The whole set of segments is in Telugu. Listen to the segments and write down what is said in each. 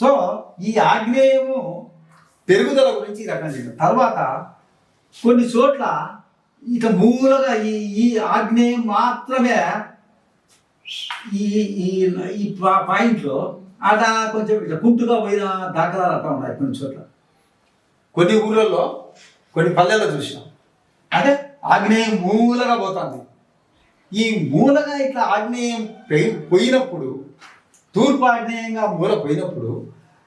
సో ఈ ఆగ్నేయము పెరుగుదల గురించి ఈ రకంగా చెప్పారు తర్వాత కొన్ని చోట్ల ఇక మూలగా ఈ ఈ ఆగ్నేయం మాత్రమే ఈ ఈ ఈ పాయింట్లో అట కొంచెం ఇట్లా కుంటుగా పోయిన దాఖలాలు అట్లా ఉన్నాయి కొన్ని చోట్ల. కొన్ని ఊళ్ళల్లో కొన్ని పల్లెల్లో చూసినాం. అంటే ఆగ్నేయం మూలగా పోతుంది. ఈ మూలగా ఇట్లా ఆగ్నేయం పోయినప్పుడు తూర్పు ఆగ్నేయంగా మూల పోయినప్పుడు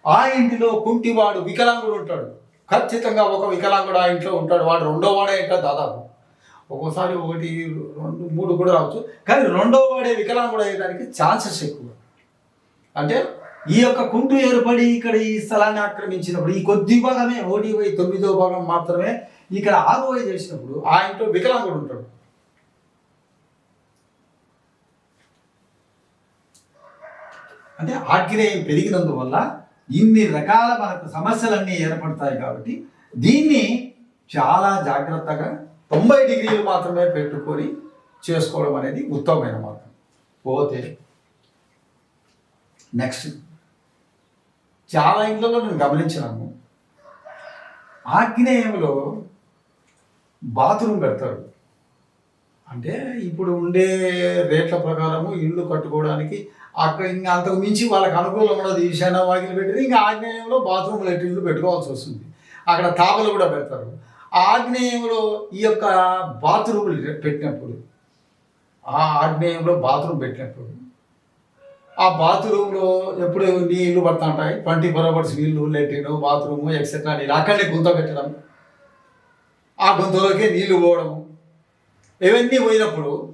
ఆ ఇంటిలో కుంటివాడు వికలాంగుడు ఉంటాడు. ఖచ్చితంగా ఒక వికలాంగుడు ఆ ఇంట్లో ఉంటాడు. వాడు రెండో వాడే ఇంట్లో దాదాపు ఒక్కోసారి ఒకటి రెండు మూడు కూడా రావచ్చు. కానీ రెండో వాడే వికలాంగుడు అయ్యేదానికి ఛాన్సెస్ ఎక్కువ. అంటే ఈ యొక్క కుంటు ఏర్పడి ఇక్కడ ఈ స్థలాన్ని ఆక్రమించినప్పుడు ఈ కొద్ది భాగమే ఓటీవై తొమ్మిదో భాగం మాత్రమే ఇక్కడ ఆగువై చేసినప్పుడు ఆ ఇంట్లో వికలాంగుడు ఉంటాడు. అంటే ఆగ్నేయం పెరిగినందువల్ల ఇన్ని రకాల మనకు సమస్యలన్నీ ఏర్పడతాయి కాబట్టి దీన్ని చాలా జాగ్రత్తగా తొంభై డిగ్రీలు మాత్రమే పెట్టుకొని చేసుకోవడం అనేది ఉత్తమమైన మార్గం. పోతే నెక్స్ట్. చాలా ఇంట్లో నేను గమనించినాము. ఆగ్నేయంలో బాత్రూమ్ పెడతారు అంటే ఇప్పుడు ఉండే రేట్ల ప్రకారము ఇల్లు కట్టుకోవడానికి అక్కడ ఇంకా అంతకు మించి వాళ్ళకి అనుకూలం ఉండదు. ఈశాన్య వాకిలు పెట్టింది ఇంకా ఆగ్నేయంలో బాత్రూమ్ లెట్రిన్లు పెట్టుకోవాల్సి వస్తుంది. అక్కడ తాపలు కూడా పెడతారు. ఆ ఆగ్నేయంలో ఈ యొక్క బాత్రూములు పెట్టినప్పుడు ఆ ఆగ్నేయంలో బాత్రూమ్ పెట్టినప్పుడు ఆ బాత్రూంలో ఎప్పుడు నీళ్ళు పడుతుంటాయి. ట్వంటీ ఫోర్ అవర్స్ నీళ్ళు లెట్రిన్ బాత్రూము ఎక్సెట్రా నీళ్ళు అక్కడనే గుంత పెట్టడం. ఆ గుంతలోకి నీళ్ళు పోవడము. ఇవన్నీ పోయినప్పుడు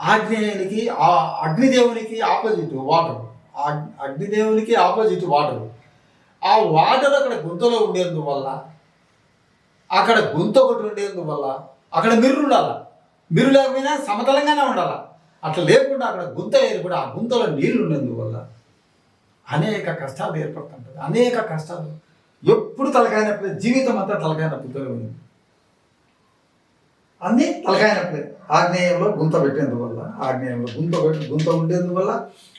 ఆగ్నేయానికి ఆ అగ్నిదేవునికి ఆపోజిట్ వాటర్. అగ్నిదేవునికి ఆపోజిట్ వాటర్. ఆ వాటర్ అక్కడ గుంతలో ఉండేందువల్ల అక్కడ గుంత ఒకటి ఉండేందువల్ల అక్కడ మిర్రు ఉండాలి. మిర్రు లేకపోయినా సమతలంగానే ఉండాలి. అట్లా లేకుండా అక్కడ గుంత ఏర్పడి ఆ గుంతలో నీళ్ళు ఉండేందువల్ల అనేక కష్టాలు ఏర్పడుతుంటుంది అనేక కష్టాలు ఎప్పుడు తలకాయ నొప్పి జీవితం అంతా తలకాయ నొప్పితోనే ఉంది. అన్నీ తలకాయ నొప్పి ఆగ్నేయంలో గుంత పెట్టేందువల్ల ఆగ్నేయంలో గుంత పెట్టి గుంత ఉండేందువల్ల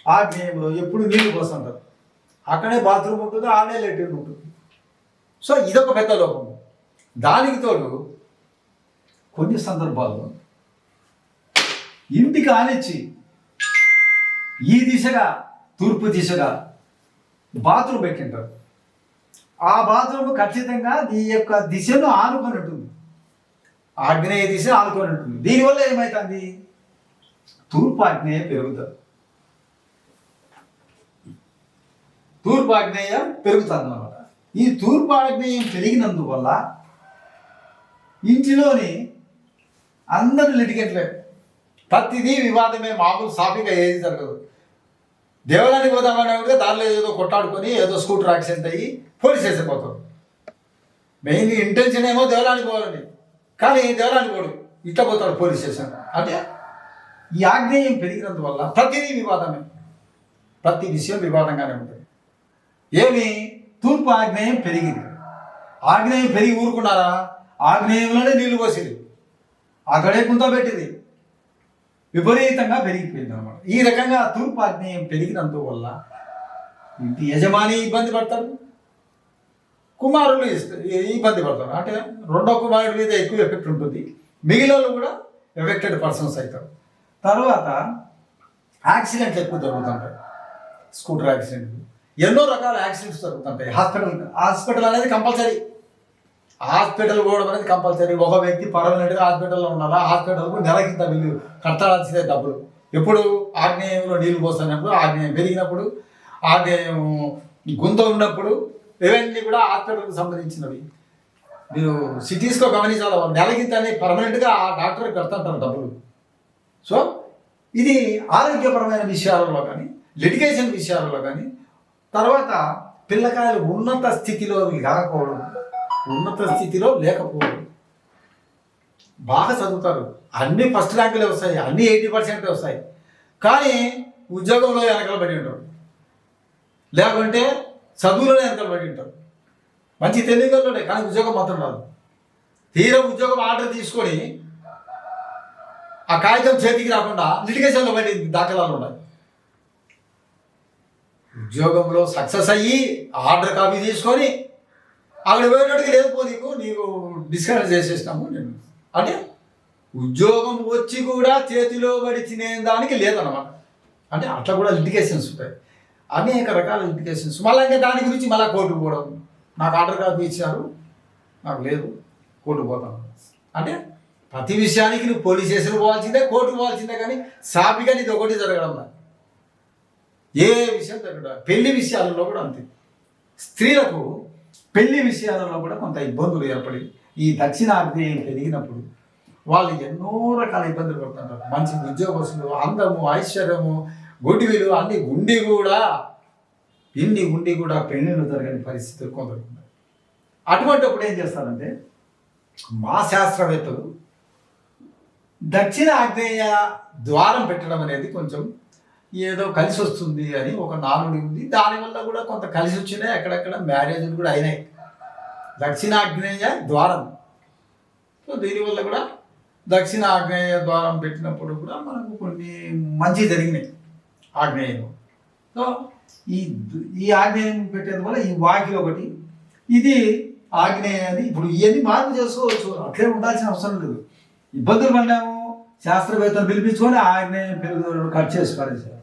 ఆగ్నేయంలో ఎప్పుడు నీళ్ళు పోస్తుంటారు అక్కడే బాత్రూమ్ ఉంటుంది ఆడే లెట్రిన్ ఉంటుంది. సో ఇదొక పెద్ద లోపం దానికి తోడు కొన్ని సందర్భాల్లో ఇంటికి ఆనిచ్చి ఈ దిశగా తూర్పు దిశగా బాత్రూమ్ పెట్టింటారు ఆ బాత్రూమ్ ఖచ్చితంగా ఈ యొక్క దిశను ఆనుకొని ఉంటుంది ఆగ్నేయ దిశ ఆనుకొని ఉంటుంది. దీనివల్ల ఏమవుతుంది తూర్పు ఆగ్నేయ పెరుగుతుంది. తూర్పు ఆగ్నేయం పెరుగుతుంది అన్నమాట ఈ తూర్పు ఆగ్నేయం పెరిగినందువల్ల ఇంటిలోని అందరూ లిటికెట్లే. ప్రతిదీ వివాదమే మామూలు సాఫీగా ఏది జరగదు. దేవాలయానికి పోదామని కూడా దానిలో ఏదో కొట్టాడుకొని ఏదో స్కూటర్ యాక్సిడెంట్ అయ్యి పోలీస్ స్టేషన్ మెయిన్ ఇంటెన్షన్ ఏమో దేవాలయానికి పోవాలని. కానీ దేవాలయానికి పోడు ఇట్లా పోతాడు పోలీస్ స్టేషన్. అంటే ఈ ఆగ్నేయం పెరిగినందువల్ల ప్రతిదీ వివాదమే. ప్రతి విషయం వివాదంగానే ఉంటుంది. ఏమి? తూర్పు ఆగ్నేయం పెరిగింది. ఆగ్నేయం పెరిగి ఊరుకున్నారా? ఆగ్నేయంలోనే నీళ్ళు పోసింది. అక్కడే కుంత పెట్టింది. విపరీతంగా పెరిగిపోయింది అనమాట ఈ రకంగా తూర్పు ఆగ్నేయం పెరిగినందువల్ల ఇంటి యజమాని ఇబ్బంది పడతాడు. కుమారులు ఇబ్బంది పడతారు. అంటే రెండో కుమారుడి మీద ఎక్కువ ఎఫెక్ట్ ఉంటుంది. మిగిలిన వాళ్ళు కూడా ఎఫెక్టెడ్ పర్సన్స్ అవుతారు. తర్వాత యాక్సిడెంట్లు ఎక్కువ జరుగుతుంటాయి. స్కూటర్ యాక్సిడెంట్లు ఎన్నో రకాల యాక్సిడెంట్స్ జరుగుతుంటాయి. హాస్పిటల్ హాస్పిటల్ అనేది కంపల్సరీ హాస్పిటల్ పోవడం అనేది కంపల్సరీ ఒక వ్యక్తి పర్మనెంట్గా హాస్పిటల్లో ఉండాలా? హాస్పిటల్కు నెలకింత బిల్లు కట్టాల్సిందే డబ్బులు. ఎప్పుడు ఆగ్నేయంలో నీళ్ళు పోస్తున్నప్పుడు ఆగ్నేయం పెరిగినప్పుడు ఆగ్నేయం గుంత ఉన్నప్పుడు ఇవన్నీ కూడా హాస్పిటల్కి సంబంధించినవి. మీరు సిటీస్లో గమనించాలి వాళ్ళు అనేది పర్మనెంట్గా ఆ డాక్టర్కి కడుతుంటారు డబ్బులు. సో ఇది ఆరోగ్యపరమైన విషయాలలో కానీ లిటిగేషన్ విషయాలలో కానీ తర్వాత పిల్లకాయలు ఉన్నత స్థితిలో కాకపోవడం ఉన్నత స్థితిలో లేకపోవడం. బాగా చదువుతారు. అన్ని ఫస్ట్ ర్యాంకులే వస్తాయి అన్ని ఎయిటీ పర్సెంట్ వస్తాయి. కానీ ఉద్యోగంలో వెనకలు పడి ఉంటారు. లేకుంటే చదువులోనే వెనకాల పడి ఉంటారు. మంచి తెలివిగలలోనే కానీ ఉద్యోగం మాత్రం రాదు. తీరం ఉద్యోగం ఆర్డర్ తీసుకొని ఆ కాగితం చేతికి రాకుండా లిటిగేషన్లో పడి దాఖలాలు ఉన్నాయి. ఉద్యోగంలో సక్సెస్ అయ్యి ఆర్డర్ కాపీ తీసుకొని అక్కడ పోయినట్టుగా లేదు పో నీకు నీకు డిస్కనెక్ట్ చేసేసినాము నేను. అంటే ఉద్యోగం వచ్చి కూడా చేతిలో పడి తినే దానికి లేదన్నమాట. అంటే అట్లా కూడా లిటికేషన్స్ ఉంటాయి. అనేక రకాల లిటికేషన్స్ మళ్ళీ ఇంకా దాని గురించి మళ్ళీ కోర్టుకు పోవడం. నాకు ఆర్డర్ కాపీ ఇచ్చారు. నాకు లేదు. కోర్టుకు పోతాను. అంటే ప్రతి విషయానికి నువ్వు పోలీస్ స్టేషన్ పోవాల్సిందే కోర్టుకు పోవాల్సిందే కానీ సాపిగా నీది ఒకటి జరగడం నాకు ఏ విషయం జరగడం పెళ్ళి విషయాలలో కూడా అంతే. స్త్రీలకు పెళ్ళి విషయాలలో కూడా కొంత ఇబ్బందులు ఏర్పడి ఈ దక్షిణాగ్నేయం పెరిగినప్పుడు వాళ్ళు ఎన్నో రకాల ఇబ్బందులు పడుతుంటారు. మంచి ఉద్యోగస్తులు అందము ఐశ్వర్యము గుడ్డి విలువ అన్ని ఉండి కూడా ఇన్ని ఉండి కూడా పెళ్ళిళ్ళు జరగని పరిస్థితులు కొందరు అటువంటి అప్పుడు ఏం చేస్తారంటే మా శాస్త్రవేత్తలు దక్షిణ ఆగ్నేయ ద్వారం పెట్టడం అనేది కొంచెం ఏదో కలిసి వస్తుంది అని ఒక నానుడి ఉంది. దానివల్ల కూడా కొంత కలిసి వచ్చినాయి అక్కడక్కడ మ్యారేజ్లు కూడా అయినాయి. దక్షిణాగ్నేయ ద్వారం. సో దీనివల్ల కూడా దక్షిణ ఆగ్నేయ ద్వారం పెట్టినప్పుడు కూడా మనకు కొన్ని మంచి జరిగినాయి. ఆగ్నేయం సో ఈ ఈ ఆగ్నేయం పెట్టేది వల్ల ఈ వాకి ఒకటి ఇది ఆగ్నేయ అని ఇప్పుడు ఇవన్నీ మార్పు చేసుకోవచ్చు. అట్లే ఉండాల్సిన అవసరం లేదు. ఇబ్బందులు పడ్డాము శాస్త్రవేత్తలు పిలిపించుకొని ఆగ్నేయం పెరుగుదల కట్ చేసి పడేసారు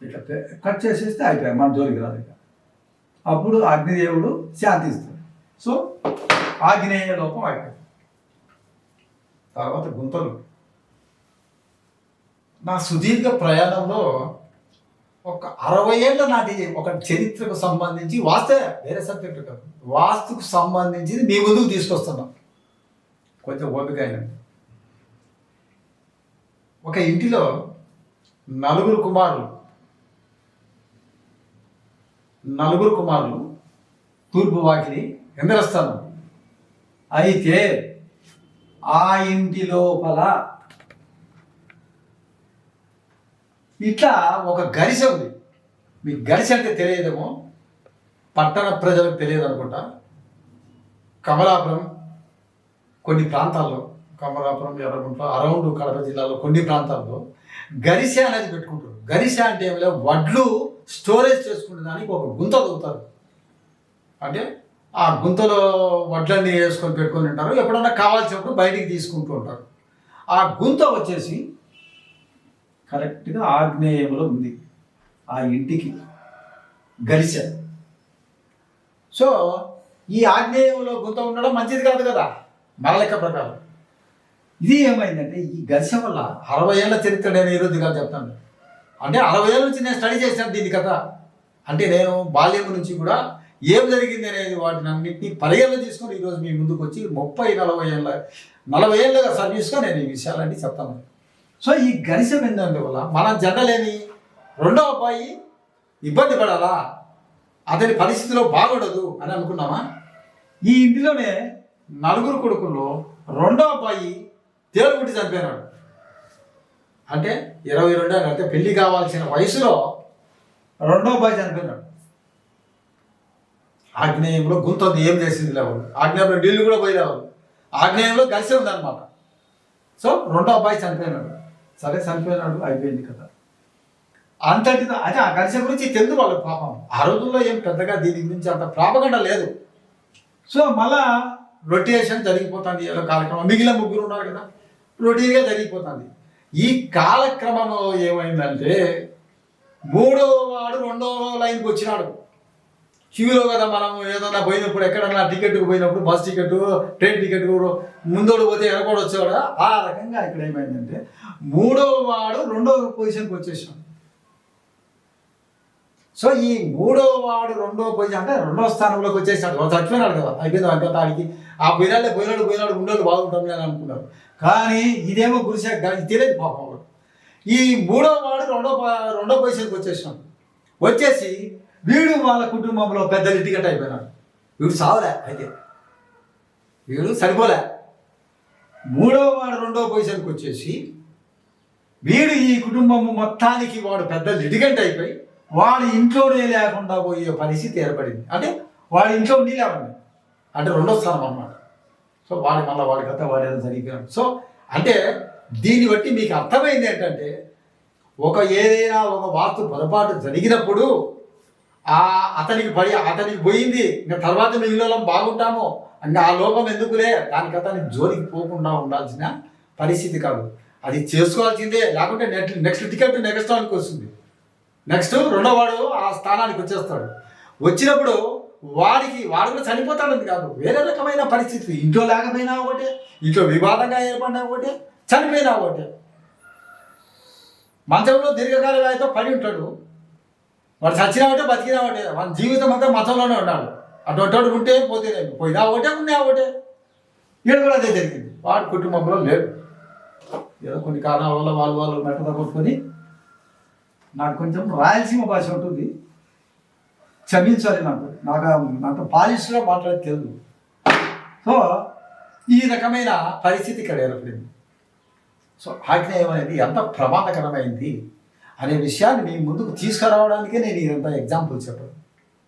ఇట్లా కట్ చేసేస్తే అయిపోయాయి మన జోలికి రాదు ఇక. అప్పుడు అగ్నిదేవుడు శాంతిస్తాడు సో ఆగ్నేయ లోపం అయిపోయింది. తర్వాత గుంతలు. నా సుదీర్ఘ ప్రయాణంలో ఒక అరవై ఏళ్ళ నాటి ఒక చరిత్రకు సంబంధించి వాస్తే వేరే సబ్జెక్ట్ కాదు వాస్తుకు సంబంధించి మీ ముందుకు తీసుకొస్తున్నాం. కొంచెం ఓపిక అయిన. ఒక ఇంటిలో నలుగురు కుమారులు. నలుగురు కుమారులు తూర్పు వాకిలి ఇంద్రస్థానం అయితే ఆ ఇంటి లోపల ఇట్లా ఒక గరిస ఉంది. మీకు గరిస అంటే తెలియదేమో? పట్టణ ప్రజలకు తెలియదు అనుకుంటా. కమలాపురం కొన్ని ప్రాంతాల్లో కమలాపురం ఎర్రగుంట అరౌండ్ కడప జిల్లాలో కొన్ని ప్రాంతాల్లో గరిసె అనేది పెట్టుకుంటారు. గరిసె అంటే ఏమిలే వడ్లు స్టోరేజ్ చేసుకునే దానికి ఒక గుంత తవ్వుతారు. అంటే ఆ గుంతలో వడ్లన్నీ వేసుకొని పెట్టుకొని ఉంటారు ఎప్పుడన్నా కావాల్సినప్పుడు బయటికి తీసుకుంటూ ఉంటారు. ఆ గుంత వచ్చేసి కరెక్ట్గా ఆగ్నేయంలో ఉంది. ఆ ఇంటికి గరిసె. సో ఈ ఆగ్నేయంలో గుంత ఉండడం మంచిది కాదు కదా? మన లెక్క ప్రకారం. ఇది ఏమైందంటే ఈ గరిశ వల్ల అరవై ఏళ్ళ చరిత్ర నేను ఈరోజు కాదు చెప్తాను. అంటే అరవై ఏళ్ళ నుంచి నేను స్టడీ చేశాను దీని కథ. అంటే నేను బాల్యం నుంచి కూడా ఏం జరిగింది అనేది వాటిని అన్నింటినీ పదిహేళ్ళు తీసుకొని ఈరోజు మీ ముందుకు వచ్చి ముప్పై నలభై ఏళ్ళ నలభై ఏళ్ళగా సర్వీస్గా నేను ఈ విషయాలన్నీ చెప్తాను. సో ఈ గరిసె వల్ల మన జనలేని రెండవ అబ్బాయి ఇబ్బంది పడాలా? అతని పరిస్థితిలో బాగుండదు అని అనుకున్నామా? ఈ ఇంటిలోనే నలుగురు కొడుకుల్లో రెండో అబ్బాయి దేవుడు చనిపోయినాడు. అంటే ఇరవై రెండు అంటే పెళ్ళి కావాల్సిన వయసులో రెండో అబ్బాయి చనిపోయినాడు. ఆగ్నేయంలో గుంత ఏం చేసింది లేవు ఆగ్నేయంలో నీళ్ళు కూడా పోయినావు ఆగ్నేయంలో గరిసె ఉందన్నమాట. సో రెండో అబ్బాయి చనిపోయినాడు. సరే చనిపోయినాడు అయిపోయింది కదా అంతటి అదే ఆ గరిసె గురించి తెలుసు వాళ్ళ పాపం. ఆ రోజుల్లో ఏం పెద్దగా దీని గురించి అంత ప్రాపగండ లేదు. సో మళ్ళా రొటేషన్ జరిగిపోతుంది ఏదో కార్యక్రమం. మిగిలిన ముగ్గురు ఉన్నారు కదా రొటీన్గా జరిగిపోతుంది. ఈ కాలక్రమంలో ఏమైందంటే మూడో వాడు రెండో లైన్కి వచ్చినాడు. క్యూలో కదా మనం ఏదన్నా పోయినప్పుడు ఎక్కడన్నా టికెట్కు పోయినప్పుడు బస్ టికెట్ ట్రైన్ టికెట్ ముందోడు పోతే ఎనకోడు వచ్చేవాడు? ఆ రకంగా ఇక్కడ ఏమైందంటే మూడో వాడు రెండవ పొజిషన్కి వచ్చేసాం సో ఈ మూడో వాడు రెండో పొజిషన్ అంటే రెండో స్థానంలోకి వచ్చేసాడు. వాడు చచ్చిపోయినాడు కదా. అయిపోయింది అంత ఆ పోయినాడే పోయినాడు పోయినాడు ఉండోళ్ళు బాగుంటుంది అని అనుకున్నారు కానీ ఇదేమో గురిసే తెలియదు పాపం వాడు. ఈ మూడో వాడు రెండో రెండో పొజిషన్కి వచ్చేసాం వచ్చేసి వీడు వాళ్ళ కుటుంబంలో పెద్ద లిటికెట్ అయిపోయినాడు వీడు సావలే అయితే. వీడు సరిపోలే. మూడో వాడు రెండో పొజిషన్కి వచ్చేసి వీడు ఈ కుటుంబము మొత్తానికి వాడు పెద్ద లిటిగెంట్ అయిపోయి వాడి ఇంట్లోనే లేకుండా పోయే పరిస్థితి ఏర్పడింది. అంటే వాడి ఇంట్లో ఉండి లేవండి. అంటే రెండో స్థానం అన్నమాట. సో వాడి మళ్ళీ వాడి కథ వాడి సరిగ్గా. సో అంటే దీన్ని బట్టి మీకు అర్థమైంది ఏంటంటే ఒక ఏదైనా ఒక వాస్తు పొరపాటు జరిగినప్పుడు ఆ అతనికి పడి అతనికి పోయింది. ఇంకా తర్వాత మిగిలిన బాగుంటాము? ఇంకా ఆ లోపం ఎందుకులే? దానికి అతనికి జోలికి పోకుండా ఉండాల్సిన పరిస్థితి కాదు. అది చేసుకోవాల్సిందే. లేకుంటే నెక్స్ట్ నెక్స్ట్ టికెట్ నెక్స్ట్ వాళ్ళకి వస్తుంది. నెక్స్ట్ రెండో వాడు ఆ స్థానానికి వచ్చేస్తాడు. వచ్చినప్పుడు వాడికి వాడు కూడా చనిపోతాడని కాదు. వేరే రకమైన పరిస్థితి. ఇంట్లో లేకపోయినా ఒకటే ఇంట్లో వివాదంగా ఏర్పడినా ఒకటే చనిపోయినా ఒకటే. మంచంలో దీర్ఘకాల వ్యాధితో పడి ఉంటాడు. వాడు చచ్చినా ఒకటే బతికినా ఒకటే. జీవితం అంతా మతంలోనే ఉన్నాడు అటువంటి ఉంటే పోతే పోయినా ఒకటే ఉన్నా ఒకటే. ఈడ కూడా అదే జరిగింది. వాడు కుటుంబంలో లేడు ఏదో కొన్ని కారణాల వల్ల వాళ్ళు వాళ్ళు మెట్ట కొట్టుకొని నాకు కొంచెం రాయలసీమ భాష ఉంటుంది. క్షమించాలి నాకు. నాకు నాతో నాకు పాలిష్లో మాట్లాడే తెలుగు. సో ఈ రకమైన పరిస్థితి ఇక్కడ ఏర్పడింది. సో ఆగ్నేయం అనేది ఎంత ప్రమాదకరమైంది? అనే విషయాన్ని మీ ముందుకు తీసుకురావడానికే నేను ఇదంతా ఎగ్జాంపుల్ చెప్పాను.